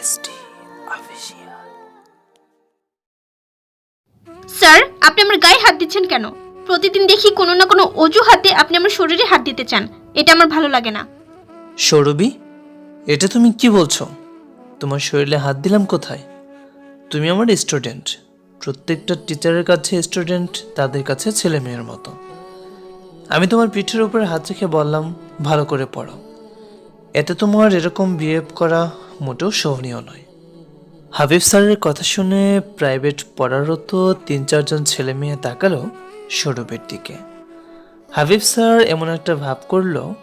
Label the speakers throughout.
Speaker 1: SD official
Speaker 2: sir আপনি আমার গায়ে হাত দিচ্ছেন কেন? প্রতিদিন দেখি কোনো না কোনো অজুহাতে আপনি আমার শরীরে হাত দিতে চান। এটা আমার ভালো লাগে না।
Speaker 1: সৌরভী এটা তুমি কি বলছো? তোমার শরীরে হাত দিলাম কোথায়? তুমি আমার স্টুডেন্ট প্রত্যেকটা টিচারের কাছে স্টুডেন্ট তাদের কাছে ছেলে মেয়ের মতো। আমি তোমার পিঠের উপরে হাত রেখে বললাম ভালো করে পড়ো। এতে তোমার এরকম বিহেভ করা মোটেও শোভনীয় নয়। হাবিব স্যারের কথা শুনে প্রাইভেট পড়ারত তিন চারজন ছেলে মেয়ে তাকালো সৌরভের দিকে। হাবিব স্যার এমন একটা ভাব করল,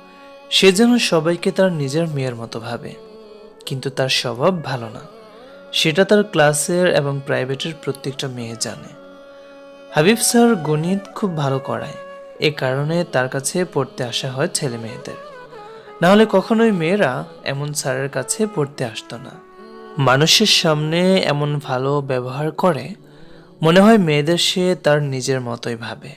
Speaker 1: সে যেন সবাইকে তার নিজের মেয়ের মতো ভাবে। কিন্তু তার স্বভাব ভালো না। সেটা তার ক্লাসের এবং প্রাইভেটের প্রত্যেকটা মেয়ে জানে। হাবিব স্যার গণিত খুব ভালো করায়। এ কারণে তার কাছে পড়তে আসা হয় ছেলে মেয়েদের। নাহলে কখনোই মেয়েরা এমন স্যারের কাছে পড়তে আসতো না। মানুষের সামনে এমন ভালো ব্যবহার করে, মনে হয় মেয়েদের সে তার নিজের মতোই ভাবে।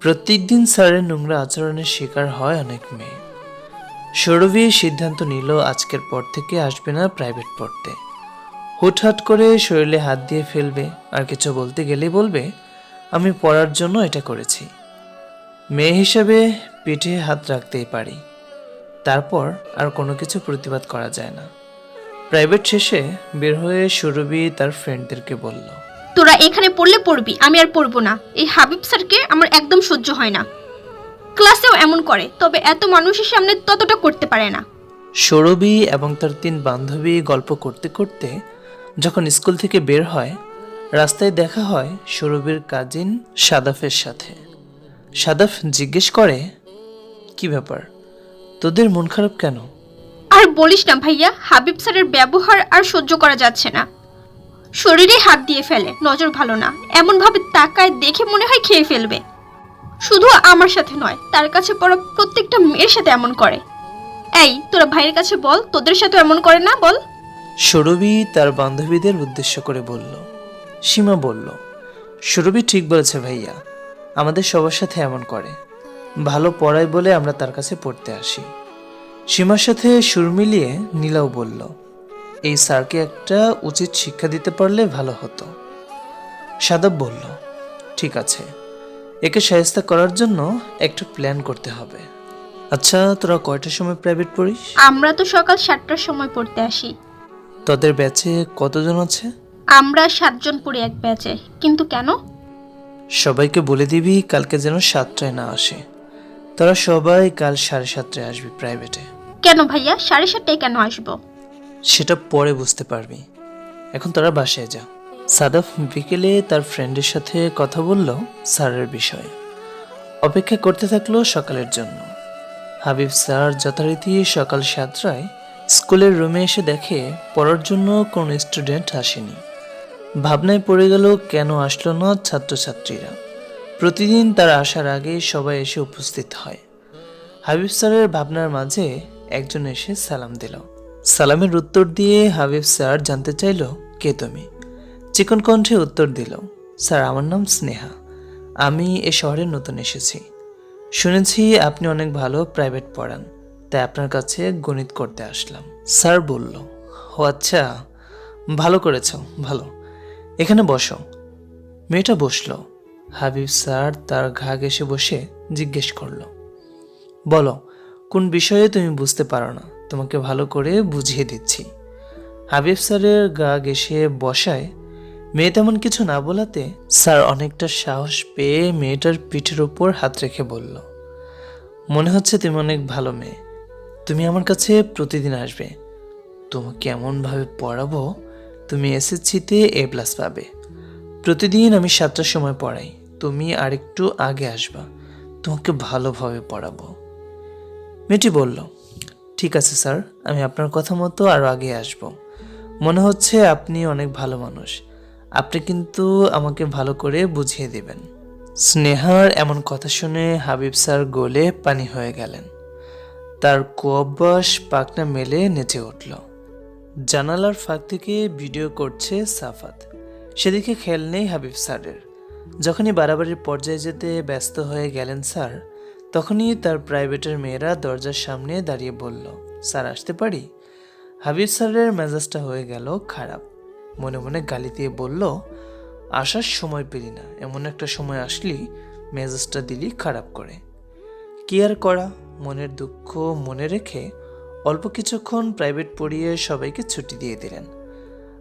Speaker 1: প্রত্যেকদিন স্যারের নোংরা আচরণের শিকার হয় অনেক মেয়ে। সৌরভী সিদ্ধান্ত নিল আজকের পর থেকে আসবে না প্রাইভেট পড়তে। হুটহাট করে শরীরে হাত দিয়ে ফেলবে, আর কিছু বলতে গেলেই বলবে, আমি পড়ার জন্য এটা করেছি। মেয়ে হিসেবে পিঠে হাত রাখতেই পারি। তারপর আর কোনো কিছু প্রতিবাদ করা যায় না। প্রাইভেট শেষে বের হয়ে সুরভি তার ফ্রেন্ডদেরকে বলল
Speaker 2: তোরা এখানে পড়লে পড়বি আমি আর পড়ব না। এই হাবিব স্যারকে আমার একদম সহ্য হয় না। ক্লাসেও এমন করে তবে এত মানুষের সামনে ততটা করতে পারে না।
Speaker 1: সৌরভী এবং তার তিন বান্ধবী গল্প করতে করতে যখন স্কুল থেকে বের হয় রাস্তায় দেখা হয় সৌরভীর কাজিন সাদাফের সাথে। সাদাফ জিজ্ঞেস করে কি ব্যাপার? তোদের মন খারাপ কেন?
Speaker 2: আর বলিস না ভাইয়া হাবিব স্যারের ব্যবহার আর সহ্য করা যাচ্ছে না। শরীরে হাত দিয়ে ফেলে নজর ভালো না এমন ভাবে তাকায় দেখে মনে হয় খেয়ে ফেলবে। শুধু আমার সাথে নয় তার কাছে পড়া প্রত্যেকটা মেয়ের সাথে এমন করে। এই তোরা ভাইয়ের কাছে বল তোদের সাথে এমন করে না বল।
Speaker 1: সৌরভী তার বান্ধবীদের উদ্দেশ্য করে বলল। সীমা বলল সৌরভী ঠিক বলেছে ভাইয়া আমাদের সবার সাথে এমন করে। ভালো পড়ায় বলে আমরা তার কাছে পড়তে আসি। সীমার সাথে সুর মিলিয়ে নীলাও বলল এই স্যারকে একটা উচিত শিক্ষা দিতে পারলে ভালো হতো। সাদাব বলল ঠিক আছে একে সাহায্য করার জন্য একটা প্ল্যান করতে হবে। আচ্ছা তোরা কয়টার সময় প্রাইভেট পড়িস?
Speaker 2: আমরা তো সকাল সাতটার সময় পড়তে আসি।
Speaker 1: তোদের ব্যাচে কতজন আছে?
Speaker 2: আমরা সাতজন পড়ি এক ব্যাচে কিন্তু কেন?
Speaker 1: সবাইকে বলে দিবি কালকে যেন সাতটায় না আসে। তারা সবাই কাল সাড়ে সাতটায় আসবি প্রাইভেটে
Speaker 2: কেন ভাইয়া? সাড়ে সাতটায় কেন আসব?
Speaker 1: সেটা পরে বুঝতে পারবি। এখন তোরা বাসায় যা। সাদাফ বিকেলে তার ফ্রেন্ডের সাথে কথা বলল স্যারের বিষয়ে। অপেক্ষা করতে থাকল সকালের জন্য। হাবিব স্যার যথারীতি সকাল সাতটায় স্কুলের রুমে এসে দেখে পড়ার জন্য কোনো স্টুডেন্ট আসেনি। ভাবনায় পড়ে গেল কেন আসলো না ছাত্রছাত্রীরা? প্রতিদিন তার আসার আগে সবাই এসে উপস্থিত হয়। হাবিব স্যারের ভাবনার মাঝে একজন এসে সালাম দিল। সালামের উত্তর দিয়ে হাবিব স্যার জানতে চাইল, কে তুমি? চিকন কণ্ঠে উত্তর দিল, স্যার, আমার নাম স্নেহা। আমি এ শহরে নতুন এসেছি। শুনেছি আপনি অনেক ভালো প্রাইভেট পড়ান, তাই আপনার কাছে গণিত করতে আসলাম। স্যার বলল, ও আচ্ছা ভালো করেছ, ভালো। এখানে বসো। মেয়েটা বসল হাবিব স্যার তার ঘা ঘেসে বসে জিজ্ঞেস করল, বলো, কোন বিষয়ে তুমি বুঝতে পারো না? তোমাকে ভালো করে বুঝিয়ে দিচ্ছি। হাবিব স্যারের গা ঘেসে বসায়, মেয়ে তেমন কিছু না বলাতে? স্যার অনেকটা সাহস পেয়ে মেয়েটার পিঠের ওপর হাত রেখে বলল, মনে হচ্ছে তুমি অনেক ভালো মেয়ে। তুমি আমার কাছে প্রতিদিন আসবে। তোমাকে এমনভাবে পড়াবো, তুমি এসএসসিতে এ প্লাস পাবে। প্রতিদিন আমি সাতটার সময় পড়াই। তুমি আরেকটু আগে আসবা। তোমাকে ভালোভাবে পড়াবো। মেয়েটি বলল, ঠিক আছে স্যার, আমি আপনার কথা মতো আরও আগে আসব। মনে হচ্ছে আপনি অনেক ভালো মানুষ। আপনি কিন্তু আমাকে ভালো করে বুঝিয়ে দিবেন। স্নেহার এমন কথা শুনে হাবিব স্যার গোলে পানি হয়ে গেলেন। তার কোঅভ্যাস পাকনা মেলে নেচে উঠল। জানালার ফাঁক থেকে ভিডিও করছে সাফাত। সেদিকে খেয়াল নেই হাবিব স্যারের। যখনই বাড়াবাড়ির পর্যায়ে যেতে ব্যস্ত হয়ে গেলেন স্যার, তখনই তার প্রাইভেটের মেয়েরা দরজার সামনে দাঁড়িয়ে বলল, স্যার, আসতে পারি? হাবিব স্যারের মেজাজটা হয়ে গেল খারাপ। মনে মনে গালি দিয়ে বলল, আসার সময় পেলি না, এমন একটা সময় আসলি, মেজাজটা দিলি খারাপ করে। কি আর করা? মনের দুঃখ মনে রেখে অল্প কিছুক্ষণ প্রাইভেট পড়িয়ে সবাইকে ছুটি দিয়ে দিলেন।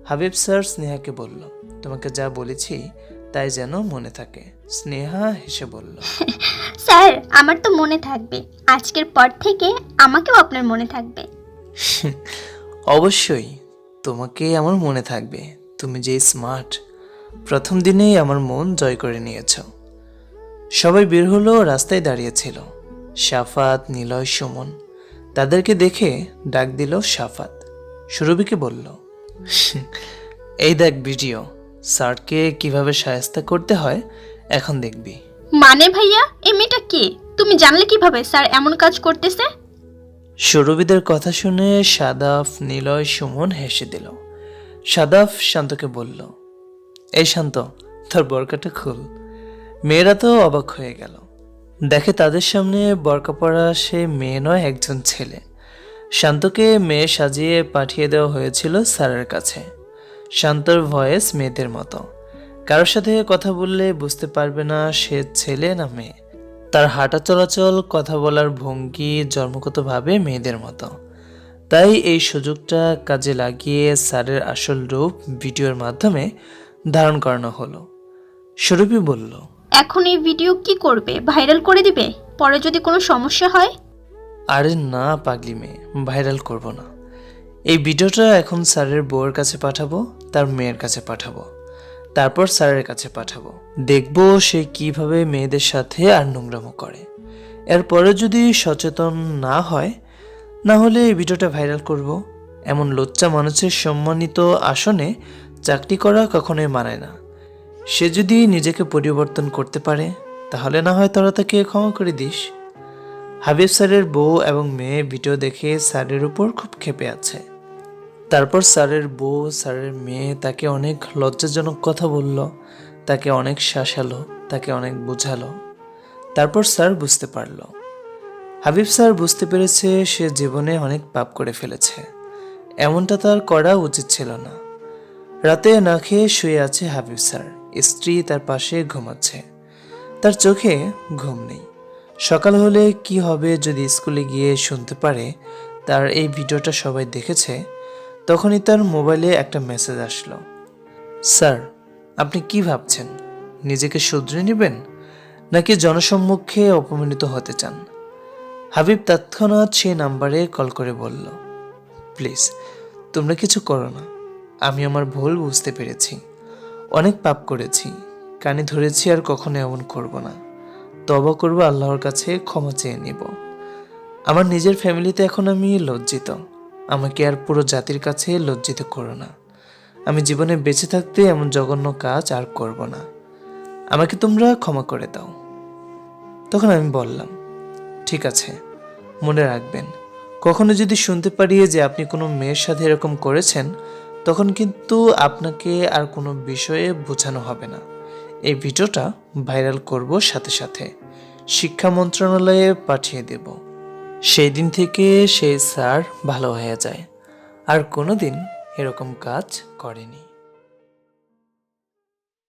Speaker 1: হাবিব স্যার স্নেহাকে বলল, তোমাকে যা বলেছি তাই যেন মনে থাকে। স্নেহা হেসে বলল
Speaker 2: স্যার আমার তো মনে থাকবে। আজকের পর থেকে আমাকেও আপনার মনে থাকবে।
Speaker 1: অবশ্যই তোমাকে আমার মনে থাকবে। তুমি যে স্মার্ট প্রথম দিনেই আমার মন জয় করে নিয়েছ। সবাই বের হলো রাস্তায় দাঁড়িয়েছিল সাফাত নিলয় সুমন তাদেরকে দেখে ডাক দিল সাফাত সুরভিকে বলল এই দেখ ভিডিও স্যারকে কীভাবে সায়স্তা করতে হয় এখন দেখবি।
Speaker 2: মানে ভাইয়া এই মেয়েটা কে? তুমি জানলে কীভাবে স্যার এমন কাজ করতেছে?
Speaker 1: সৌরভীদের কথা শুনে সাদাফ নিলয় সুমন হেসে দিল। সাদাফ শান্তকে বলল এই শান্ত তোর বরকাটা খুল। মেয়েরা তো অবাক হয়ে গেল। দেখে তাদের সামনে বরকা পরা সে মেয়ে নয় একজন ছেলে। শান্তকে মেয়ে সাজিয়ে পাঠিয়ে দেওয়া হয়েছিল স্যারের কাছে। শান্তর ভয়েস মেয়েদের মতো। কারোর সাথে কথা বললে বুঝতে পারবে না সে ছেলে না মেয়ে। তার হাঁটা চলাচল কথা বলার ভঙ্গি জন্মগতভাবে মেয়েদের মতো। তাই এই সুযোগটা কাজে লাগিয়ে স্যারের আসল রূপ ভিডিওর মাধ্যমে ধারণ করানো হলো। সুরভি বলল
Speaker 2: এখন এই ভিডিও কি করবে? ভাইরাল করে দিবে? পরে যদি কোনো সমস্যা হয়?
Speaker 1: আরে না পাগলি মেয়ে ভাইরাল করব না। এই ভিডিওটা এখন স্যারের বউয়ের কাছে পাঠাবো। তার মেয়ের কাছে পাঠাবো। তারপর স্যারের কাছে পাঠাবো। দেখব সে কীভাবে মেয়েদের সাথে আর নোংরামো করে। এরপরে যদি সচেতন না হয়, না হলে এই ভিডিওটা ভাইরাল করব। এমন লোচ্চা মানুষের সম্মানিত আসনে চাকরি করা কখনোই মানায় না। সে যদি নিজেকে পরিবর্তন করতে পারে, তাহলে না হয় তোরা তাকে ক্ষমা করে দিস। হাবিব স্যারের বউ এবং মেয়ে ভিডিও দেখে স্যারের উপর খুব ক্ষেপে আছে। তারপর স্যারের বউ, স্যারের মেয়ে তাকে অনেক লজ্জাজনক কথা বলল, তাকে অনেক শাসালো, তাকে অনেক বোঝালো। তারপর স্যার বুঝতে পারল। হাবিব স্যার বুঝতে পেরেছে সে জীবনে অনেক পাপ করে ফেলেছে। এমনটা তার করা উচিত ছিল না। রাতে না খেয়ে শুয়ে আছে হাবিব স্যার। স্ত্রী তার পাশে ঘুমাচ্ছে। তার চোখে ঘুম নেই। সকাল হলে কি হবে যদি স্কুলে গিয়ে শুনতে পারে? তার এই ভিডিওটা সবাই দেখেছে। তখনই তার মোবাইলে একটা মেসেজ আসলো। স্যার, আপনি কি ভাবছেন? নিজেকে শুধরে নেবেন? নাকি জনসম্মুখে অপমানিত হতে চান? হাবিব তৎক্ষণাৎ সেই নাম্বারে কল করে বলল, প্লিজ, তোমরা কিছু করো না। আমি আমার ভুল বুঝতে পেরেছি। অনেক পাপ করেছি। কানে ধরেছি আর কখনো এমন করব না। তবা করব আল্লাহর কাছে, ক্ষমা চেয়ে নিব। আমার নিজের ফ্যামিলিতে এখন আমি লজ্জিত। আমাকে আর পুরো জাতির কাছে লজ্জিত করো না। আমি জীবনে বেঁচে থাকতে এমন জঘন্য কাজ আর করব না। আমাকে তোমরা ক্ষমা করে দাও। তখন আমি বললাম, ঠিক আছে, মনে রাখবেন। কখনো যদি শুনতে পারি যে আপনি কোনো মেয়ের সাথে এরকম করেছেন, তখন কিন্তু আপনাকে আর কোনো বিষয়ে বোঝানো হবে না। এই ভিডিওটা ভাইরাল করব সাথে সাথে। শিক্ষা মন্ত্রণালয়ে পাঠিয়ে দেব। সেই দিন থেকে সেই স্যার ভালো হয়ে যায়। আর কোনো দিন এরকম কাজ করেনি।